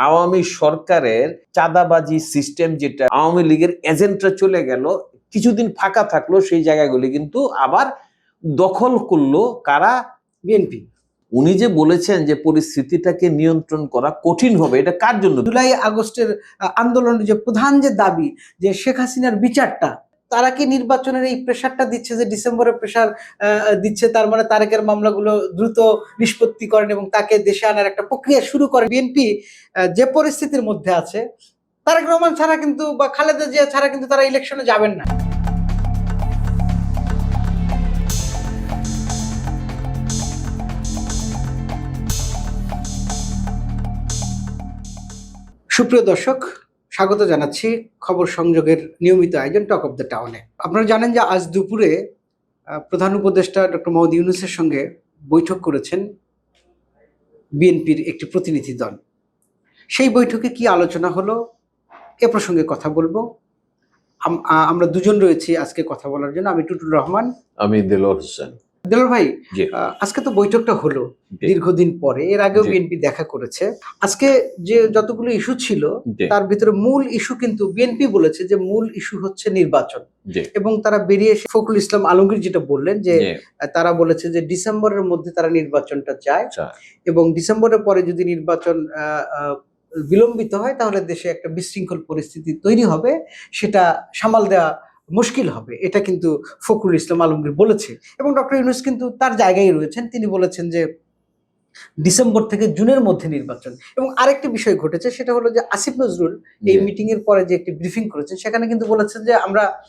আওয়ামী সরকারের চাঁদাবাজি সিস্টেম যেটা আওয়ামী লীগের এজেন্টরা চলে গেল কিছুদিন ফাঁকা থাকল সেই জায়গাগুলি কিন্তু আবার দখল করল কারা? বিএনপি। উনি যে বলেছেন যে পরিস্থিতিটাকে নিয়ন্ত্রণ করা কঠিন হবে এটা কার জন্য? জুলাই আগস্টের আন্দোলনের যে প্রধান যে দাবি যে শেখ হাসিনার বিচারটা তারা কি নির্বাচনের এই প্রেশারটা দিচ্ছে যে ডিসেম্বরে প্রেশার দিচ্ছে? তার মানে তারেকের মামলাগুলো দ্রুত নিষ্পত্তি করেন এবং তাকে দেশে আনার একটা প্রক্রিয়া শুরু করে বিএনপি যে পরিস্থিতির মধ্যে আছে, তারেক রহমান ছাড়া কিন্তু বা খালেদা জিয়া ছাড়া কিন্তু তারা ইলেকশনে যাবেন না। সুপ্রিয় দর্শক স্বাগত জানাচ্ছি খবর সংযোগের নিয়মিত আয়োজন টক অফ দ্য টাউনে আপনারা জানেন যে আজ দুপুরে প্রধান উপদেষ্টা ডক্টর মোহাম্মদ ইউনুসের সঙ্গে বৈঠক করেছেন বিএনপির একটি প্রতিনিধি দল। সেই বৈঠকে কি আলোচনা হলো, এ প্রসঙ্গে কথা বলব। আমরা দুজন রয়েছি আজকে কথা বলার জন্য। আমি টুটুল রহমান। আমি দিলর হোসেন। ভাই আজকে তো বৈঠকটা হলো দীর্ঘদিন পরে এর আগেও বিএনপি দেখা করেছে। আজকে যে যতগুলো ইস্যু ছিল তার ভিতরে মূল ইস্যু কিন্তু বিএনপি বলেছে যে মূল ইস্যু হচ্ছে নির্বাচন। এবং তারা বেরিয়ে এসে ফখরুল ইসলাম আলমগীর যেটা বললেন যে তারা বলেছে যে ডিসেম্বরের মধ্যে তারা নির্বাচনটা চায়। এবং ডিসেম্বরের পরে যদি নির্বাচন বিলম্বিত হয় তাহলে দেশে একটা বিশৃঙ্খল পরিস্থিতি তৈরি হবে। সেটা সামাল দেওয়া মুশকিল হবে। এটা কিন্তু ফখরুল ইসলাম আলমগীর বলেছে এবং ডক্টর ইউনুস কিন্তু তার জায়গায় রয়েছেন। তিনি বলেছেন যে ডিসেম্বর থেকে জুনের মধ্যে নির্বাচন। এবং আরেকটি বিষয় ঘটেছে সেটা হলো যে আসিফ নজরুল এই। মিটিং এর পরে যে একটি ব্রিফিং করেছেন সেখানে কিন্তু বলেছেন যে আমরা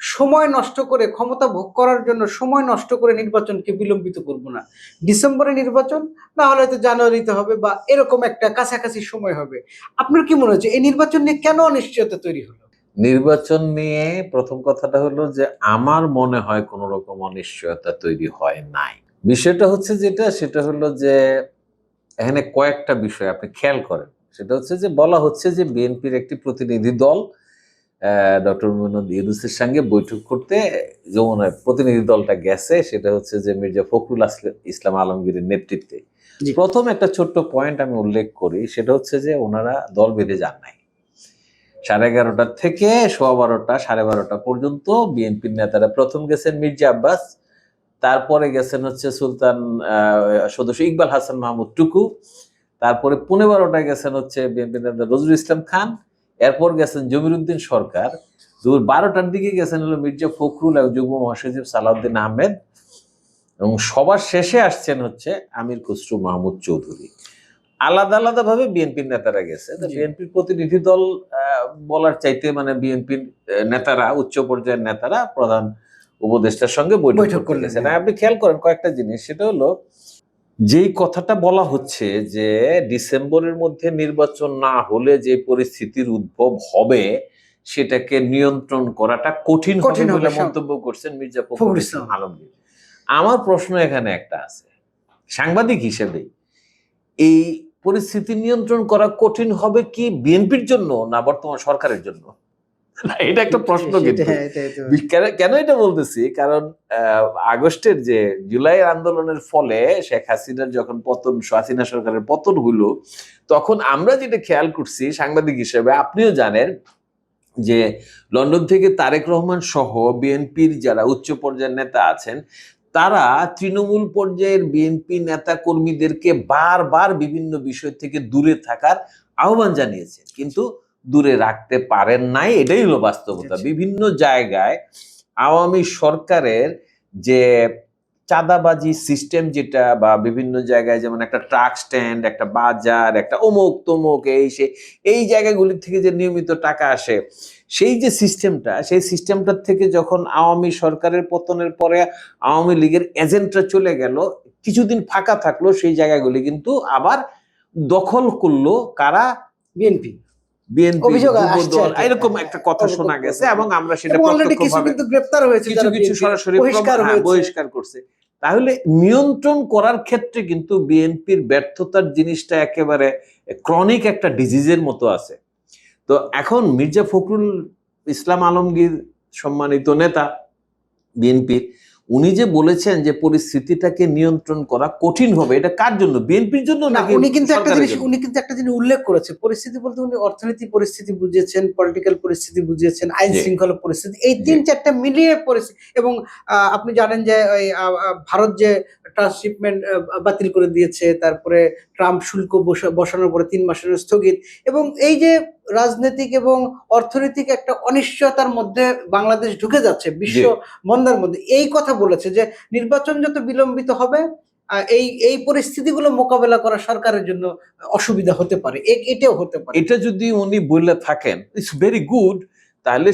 সময় নষ্ট করে ক্ষমতা ভোগ করার জন্য সময় নষ্ট করে নির্বাচনকে বিলম্বিত করব না। ডিসেম্বরে নির্বাচন না হলে হয়তো জানুয়ারিতে হবে বা এরকম একটা কাছাকাছি সময় হবে। আপনার কি মনে হচ্ছে এই নির্বাচন নিয়ে কেন অনিশ্চয়তা তৈরি হলো? নির্বাচন নিয়ে প্রথম কথাটা হলো যে আমার মনে হয় কোন রকম অনিশ্চয়তা তৈরি হয় নাই। বিষয়টা হচ্ছে যেটা সেটা হলো যে এখানে কয়েকটা বিষয় আপনি খেয়াল করেন। সেটা হচ্ছে যে বলা হচ্ছে যে বিএনপির একটি প্রতিনিধি দল ডক্টর মোহাম্মদ ইউনুসের সঙ্গে বৈঠক করতে যেমন প্রতিনিধি দলটা গেছে সেটা হচ্ছে যে মির্জা ফখরুল ইসলাম আলমগীরের নেতৃত্বে। প্রথম একটা ছোট্ট পয়েন্ট আমি উল্লেখ করি সেটা হচ্ছে যে ওনারা দল বেঁধে যান নাই। সাড়ে এগারোটা থেকে সোয়া বারোটা, সাড়ে বারোটা পর্যন্ত বিএনপির নেতারা প্রথম গেছেন মির্জা আব্বাস, তারপরে গেছেন হচ্ছে সুলতান সদস্য ইকবাল হাসান মাহমুদ টুকু, তারপরে পনেরো বারোটায় গেছেন হচ্ছে বিএনপি নেতা নজরুল ইসলাম খান, এরপর গেছেন জমিরুদ্দিন সরকার, দুপুর বারোটার দিকে গেছেন হলো মির্জা ফখরুল এবং যুগ্ম মহাসচিব সালাউদ্দিন আহমেদ, এবং সবার শেষে আসছেন হচ্ছে আমির খসরু মাহমুদ চৌধুরী। আলাদা আলাদা ভাবে বিএনপির নেতারা গেছে। বিএনপির প্রতিনিধি দল বলার চাইতে মানে বিএনপির নেতারা উচ্চ পর্যায়ের নেতারা প্রধান উপদেষ্টার সঙ্গে বৈঠক করতে হ্যাঁ। আপনি খেয়াল করেন কয়েকটা জিনিস সেটা হলো যেই কথাটা বলা হচ্ছে যে ডিসেম্বরের মধ্যে নির্বাচন না হলে যে পরিস্থিতির উদ্ভব হবে সেটাকে নিয়ন্ত্রণ করাটা কঠিন কঠিন বলে মন্তব্য করছেন মির্জা ফখরুল। ইসলাম। আলমগীর। আমার প্রশ্ন এখানে একটা আছে। সাংবাদিক হিসেবে এই পরিস্থিতি নিয়ন্ত্রণ করা কঠিন হবে কি বিএনপির জন্য না বর্তমান সরকারের জন্য? এটা একটা প্রশ্ন কিন্তু। কেন- কেন এটা বলতেছি? কারণ আগস্টের যে জুলাই আন্দোলনের ফলে শেখ হাসিনার যখন পতন হাসিনা সরকারের পতন হলো তখন আমরা যেটা খেয়াল করছি সাংবাদিক হিসেবে আপনিও জানেন যে লন্ডন থেকে তারেক রহমান সহ বিএনপির যারা উচ্চ পর্যায়ের নেতা আছেন তারা তৃণমূল পর্যায়ের বিএনপি নেতা কর্মীদেরকে বারবার বিভিন্ন বিষয় থেকে দূরে থাকার আহ্বান জানিয়েছে কিন্তু দূরে রাখতে পারেন নাই এটাই হলো বাস্তবতা। বিভিন্ন জায়গায় আওয়ামী সরকারের যে চাঁদাবাজি সিস্টেম যেটা বা বিভিন্ন জায়গায় যেমন একটা ট্রাক স্ট্যান্ড একটা বাজার, একটা অমুক তমুক, এই সে, এই জায়গাগুলি থেকে যে নিয়মিত টাকা আসে, সেই যে সিস্টেমটা সেই সিস্টেমটার থেকে যখন আওয়ামী সরকারের পতনের পরে আওয়ামী লীগের এজেন্টরা চলে গেল, কিছুদিন ফাঁকা থাকল, সেই জায়গাগুলি কিন্তু আবার দখল করল কারা? বিএনপি বিএনপি কি। এরকম একটা কথা শোনা গেছে এবং আমরা সেটা কিছু কিছু সরাসরি হ্যাঁ, বহিষ্কার করছে। তাহলে নিয়ন্ত্রণ করার ক্ষেত্রে কিন্তু বিএনপির ব্যর্থতার জিনিসটা একেবারে ক্রনিক একটা ডিজিজের মতো আছে। তো এখন মির্জা ফখরুল ইসলাম আলমগীর সম্মানিত নেতা বিএনপির উনি যে বলেছেন যে পরিস্থিতিটাকে নিয়ন্ত্রণ করা কঠিন হবে এটা কার জন্য? বিএনপির জন্য না নাকি উনি কিন্তু একটা জিনিস উনি কিন্তু একটা জিনিস উল্লেখ করেছে। পরিস্থিতি বলতে উনি অর্থনীতি পরিস্থিতি বুঝিয়েছেন পলিটিক্যাল পরিস্থিতি বুঝিয়েছেন আইন শৃঙ্খলা পরিস্থিতি। এই তিন চারটা মিলিয়ে পরিস্থিতি এবং আহ, আপনি জানেন যে ভারত যে ট্রান্সশিপমেন্ট বাতিল করে দিয়েছে তারপরে ট্রাম্প শুল্ক বসা- বসানোর পরে তিন মাসের স্থগিত এবং এই যে রাজনৈতিক এবং অর্থনৈতিক একটা অনিশ্চয়তার মধ্যে বাংলাদেশ ঢুকে যাচ্ছে বিশ্ব মন্দার মধ্যে। এই কথা বলেছে যে নির্বাচন যত বিলম্বিত হবে এই এই পরিস্থিতিগুলো মোকাবেলা করা সরকারের জন্য অসুবিধা হতে পারে। এটাও হতে পারে। এটা যদি উনি বলে থাকেন ইটস ভেরি গুড তাহলে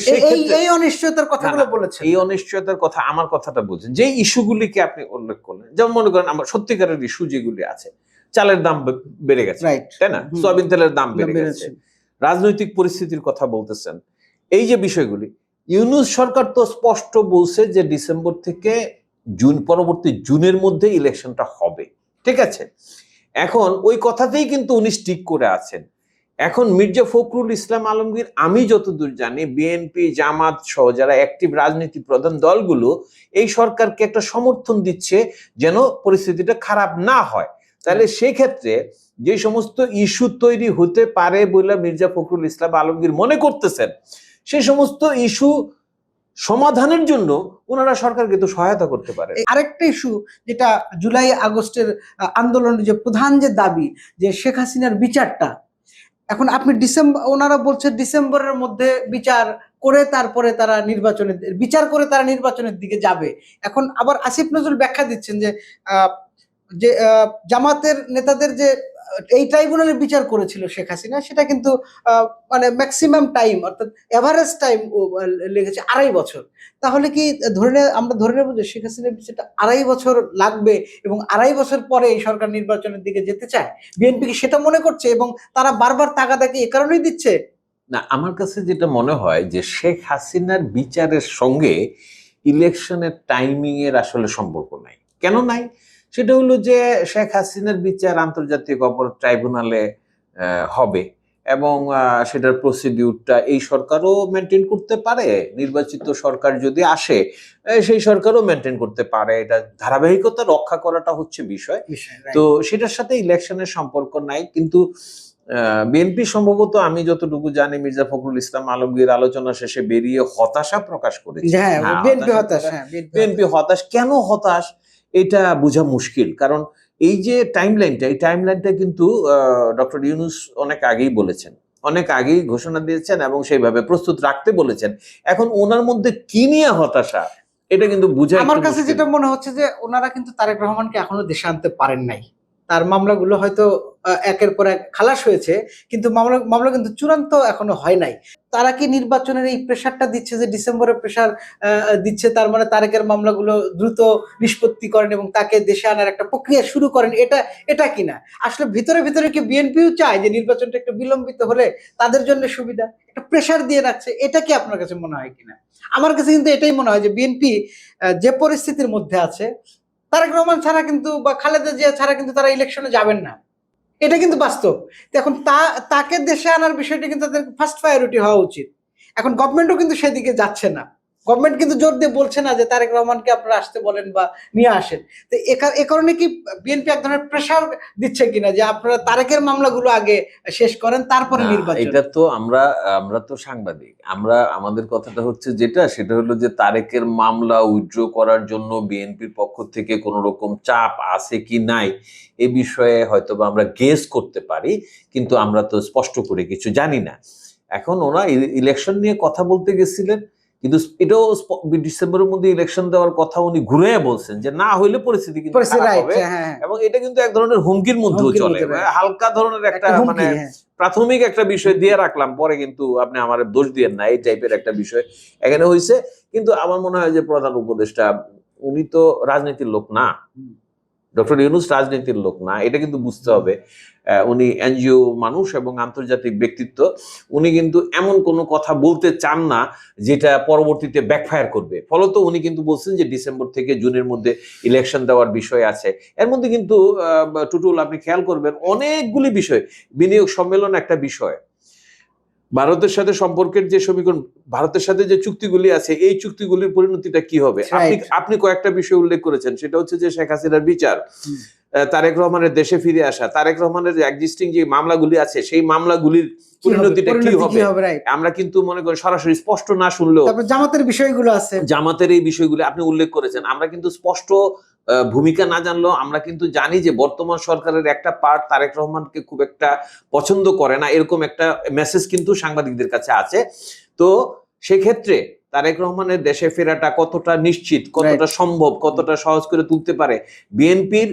এই- অনিশ্চয়তার কথাগুলো বলেছেন এই অনিশ্চয়তার কথা আমার কথাটা বুঝেন যে ইস্যুগুলিকে আপনি উল্লেখ করলেন যেমন মনে করেন আমার সত্যিকারের ইস্যু যেগুলি আছে চালের দাম বেড়ে গেছে তাই না। সয়াবিন তেলের দাম বেড়ে গেছে। রাজনৈতিক পরিস্থিতির কথা বলতেছেন। এই যে বিষয়গুলি, ইউনুস সরকার তো স্পষ্ট বলছে যে ডিসেম্বর থেকে জুন, পরবর্তী জুনের মধ্যে ইলেকশনটা হবে। ঠিক আছে? এখন ওই কথাতেই কিন্তু উনি স্টিক করে আছেন। এখন মির্জা ফখরুল ইসলাম আলমগীর, আমি যতদূর জানি, বিএনপি, জামাত সহ যারা অ্যাক্টিভ রাজনীতি প্রধান দলগুলো, এই সরকারকে একটা সমর্থন দিচ্ছে যেন পরিস্থিতিটা খারাপ না হয়। তাহলে সেই ক্ষেত্রে যে সমস্ত ইস্যু তৈরি হতে পারে বলে মির্জা ফখরুল ইসলাম আলমগীর মনে করতেছেন সেই সমস্ত ইস্যু সমাধানের জন্য ওনারা সরকারকে তো সহায়তা করতে পারে। আরেকটা ইস্যু যেটা জুলাই আগস্টের আন্দোলনের যে প্রধান যে দাবি যে শেখ হাসিনার বিচারটা, এখন আপনি ডিসেম্বর ওনারা বলছে ডিসেম্বরের মধ্যে বিচার করে তারপরে তারা নির্বাচনের, বিচার করে তারা নির্বাচনের দিকে যাবে। এখন আবার আসিফ নজরুল ব্যাখ্যা দিচ্ছেন যে যে জামাতের নেতাদের যে, এই ট্রাইব্যুনালের বিচার করেছিল শেখ হাসিনা, সেটা কিন্তু মানে ম্যাক্সিমাম টাইম অর্থাৎ এভারেজ টাইম লেগেছে আড়াই বছর। তাহলে কি ধরে আমরা ধরে নেব যে শেখ হাসিনার বিচারটা আড়াই বছর লাগবে এবং আড়াই বছর পরে এই সরকার নির্বাচনের দিকে যেতে চায়? বিএনপি কি সেটা মনে করছে এবং তারা বারবার তাগাদাকে এ কারণেই দিচ্ছে? না, আমার কাছে যেটা মনে হয় যে শেখ হাসিনার বিচারের সঙ্গে ইলেকশনের টাইমিং এর আসলে সম্পর্ক নাই। কেন নাই? সেটা হলো যে শেখ হাসিনার বিচার আন্তর্জাতিক অপরাধ ট্রাইব্যুনালে হবে এবং সেটার প্রসিডিউরটা এই সরকারও মেনটেন করতে পারে। নির্বাচিত সরকার যদি আসে সেই সরকারও মেনটেন করতে পারে। এটা ধারাবাহিকতা রক্ষা করাটা হচ্ছে বিষয়। তো সেটার সাথে ইলেকশনের সম্পর্ক নাই। কিন্তু বিএনপি সম্ভবত আমি যতটুকু জানি মির্জা ফখরুল ইসলাম আলমগীর আলোচনা শেষে বেরিয়ে হতাশা প্রকাশ করেছে। হ্যাঁ হ্যাঁ, বিএনপি হতাশ প্রকাশ- হ্যাঁ বিএনপি হতাশ। কেন হতাশ? এটা বোঝা মুশকিল। কারণ এই যে টাইম লাইনটা এই টাইম লাইনটা কিন্তু ডক্টর ইউনুস অনেক আগেই বলেছেন। অনেক আগেই ঘোষণা দিয়েছেন এবং সেইভাবে প্রস্তুত রাখতে বলেছেন। এখন ওনার মধ্যে কি নিয়ে হতাশা এটা কিন্তু বুঝে আমার কাছে যেটা মনে হচ্ছে যে ওনারা কিন্তু তারেক রহমানকে এখনও দেশে আনতে পারেন নাই। তার মামলাগুলো হয়তো একের পর এক খালাস হয়েছে, কিন্তু মামলা মামলা কিন্তু চূড়ান্ত এখনও হয় নাই। তারা কি নির্বাচনের এই প্রেশারটা দিচ্ছে যে ডিসেম্বরে প্রেশার দিচ্ছে তার মানে তারেকের মামলাগুলো দ্রুত নিষ্পত্তি করেন এবং তাকে দেশে আনার একটা প্রক্রিয়া শুরু করেন, এটা এটা কিনা? আসলে ভিতরে ভিতরে কি বিএনপিও চায় যে নির্বাচনটা একটু বিলম্বিত হলে তাদের জন্য সুবিধা? একটা প্রেশার দিয়ে রাখছে, এটা কি আপনার কাছে মনে হয় কিনা? আমার কাছে কিন্তু এটাই মনে হয় যে বিএনপি যে পরিস্থিতির মধ্যে আছে তারেক রহমান ছাড়া কিন্তু বা খালেদা জিয়া ছাড়া কিন্তু তারা ইলেকশনে যাবেন না। এটা কিন্তু বাস্তব। এখন তা, তাকে দেশে আনার বিষয়টি কিন্তু তাদের ফার্স্ট প্রায়োরিটি হওয়া উচিত। এখন গভর্নমেন্টও কিন্তু সেদিকে যাচ্ছে না। গভর্নমেন্ট কিন্তু জোর দিয়ে বলছে না যে তারেক রহমানকে আপনারা আসতে বলেন বা নিয়ে আসেন। তো এ কারণে কি বিএনপি এক ধরনের প্রেশার দিচ্ছে কিনা যে আপনারা তারেকের মামলাগুলো আগে শেষ করেন তারপরে নির্বাচন? এটা তো আমরা আমরা তো সাংবাদিক। আমরা আমাদের কথাটা হচ্ছে যেটা সেটা হলো যে তারেকের মামলা উইথড্র করার জন্য বিএনপির পক্ষ থেকে কোনো রকম চাপ আছে কি নাই এ বিষয়ে হয়তো বা আমরা গেস করতে পারি কিন্তু আমরা তো স্পষ্ট করে কিছু জানি না। এখন ওরা ইলেকশন নিয়ে কথা বলতে গেছিলেন। কিন্তু এটাও ডিসেম্বরের মধ্যে ইলেকশন দেওয়ার কথা উনি ঘুরে বলছেন যে না হইলে পরিস্থিতি কিন্তু হবে হ্যাঁ হ্যাঁ এবং এটা কিন্তু এক ধরনের হুমকির মধ্যেও চলে মানে. হালকা ধরনের একটা মানে হ্যাঁ। প্রাথমিক একটা বিষয় দিয়ে রাখলাম পরে কিন্তু আপনি আমার দোষ দিয়ে না এই টাইপের একটা বিষয় এখানে হয়েছে কিন্তু আমার মনে হয় যে প্রধান উপদেষ্টা উনি তো রাজনীতির লোক না। ডক্টর ইউনুস রাজনীতির লোক না এটা কিন্তু বুঝতে হবে। উনি এনজিও মানুষ এবং আন্তর্জাতিক ব্যক্তিত্ব। উনি কিন্তু এমন কোনো কথা বলতে চান না যেটা পরবর্তীতে ব্যাকফায়ার করবে। ফলত উনি কিন্তু বলছেন যে ডিসেম্বর থেকে জুনের মধ্যে ইলেকশন দেওয়ার বিষয় আছে। এর মধ্যে কিন্তু টুটুল আপনি খেয়াল করবেন অনেকগুলি বিষয় বিনিয়োগ সম্মেলন একটা বিষয়। ভারতের সাথে সম্পর্কের যে সমীকরণ ভারতের সাথে যে চুক্তিগুলি আছে এই চুক্তিগুলির পরিণতিটা কি হবে? আপনি আপনি কয়েকটা বিষয় উল্লেখ করেছেন সেটা হচ্ছে যে শেখ হাসিনার বিচার তারেক রহমানের দেশে ফিরে আসা তারেক রহমানের যে এক্সিস্টিং যে মামলাগুলি আছে সেই মামলাগুলির পরিণতিটা কি হবে? আমরা কিন্তু মনে করি সরাসরি স্পষ্ট না শুনলেও জামাতের বিষয়গুলো আছে। জামাতের এই বিষয়গুলি আপনি উল্লেখ করেছেন আমরা কিন্তু স্পষ্ট ভূমিকা না জানলেও আমরা কিন্তু জানি যে বর্তমান সরকারের একটা পার্ট তারেক রহমানকে খুব একটা পছন্দ করে না এরকম একটা মেসেজ কিন্তু সাংবাদিকদের কাছে আছে। তো সেক্ষেত্রে তারেক রহমানের দেশে ফেরাটা কতটা নিশ্চিত কতটা সম্ভব কতটা সহজ করে তুলতে পারে? বিএনপির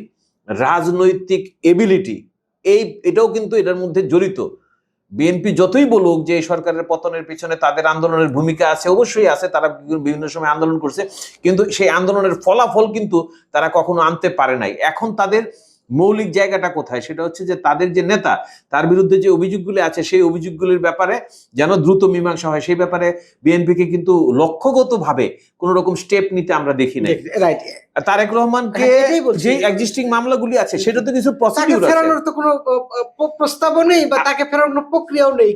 রাজনৈতিক এবিলিটি এই এটাও কিন্তু এটার মধ্যে জড়িত। বিএনপি যতই বলুক যে সরকারের পতনের পিছনে তাদের আন্দোলনের ভূমিকা আছে, অবশ্যই আছে। তারা বিভিন্ন সময় আন্দোলন করছে। কিন্তু সেই আন্দোলনের ফলাফল কিন্তু তারা কখনো আনতে পারে নাই। এখন তাদের মৌলিক জায়গাটা কোথায়? সেটা হচ্ছে যে তাদের যে নেতা তার বিরুদ্ধে যে অভিযোগগুলি আছে সেই অভিযোগগুলির ব্যাপারে যেন দ্রুত মীমাংসা হয় সেই ব্যাপারে বিএনপিকে কিন্তু লক্ষ্যগতভাবে কোন রকম স্টেপ নিতে আমরা দেখি রাইট তারেক রহমানকে হ্যাঁ। যে এক্সিস্টিং মামলাগুলি আছে সেটা তো কিছু প্রসিডিউর ফেরানোর তো কোনো প্রস্তাবও নেই বা তাকে ফেরানোর প্রক্রিয়াও নেই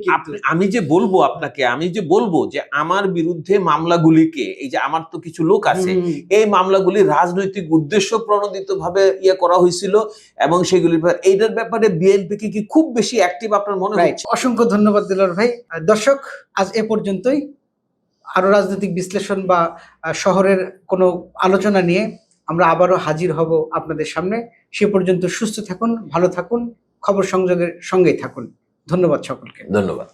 আমি যে বলব আপনাকে আমি যে বলব যে আমার বিরুদ্ধে মামলাগুলিকে এই যে আমার তো কিছু লোক আছে এই মামলাগুলি রাজনৈতিক উদ্দেশ্য প্রণোদিত ভাবে ইয়ে করা হয়েছিল এবং সেগুলির এইটার ব্যাপারে বিএনপি কি খুব বেশি অ্যাক্টিভ আপনার মনে হচ্ছে? অসংখ্য ধন্যবাদ দিলার ভাই। দর্শক আজ এ পর্যন্তই। আরও রাজনৈতিক বিশ্লেষণ বা শহরের কোনো আলোচনা নিয়ে আমরা আবারও হাজির হব আপনাদের সামনে। সে পর্যন্ত সুস্থ থাকুন ভালো থাকুন খবর সংযোগের সঙ্গেই থাকুন। ধন্যবাদ সকলকে। ধন্যবাদ।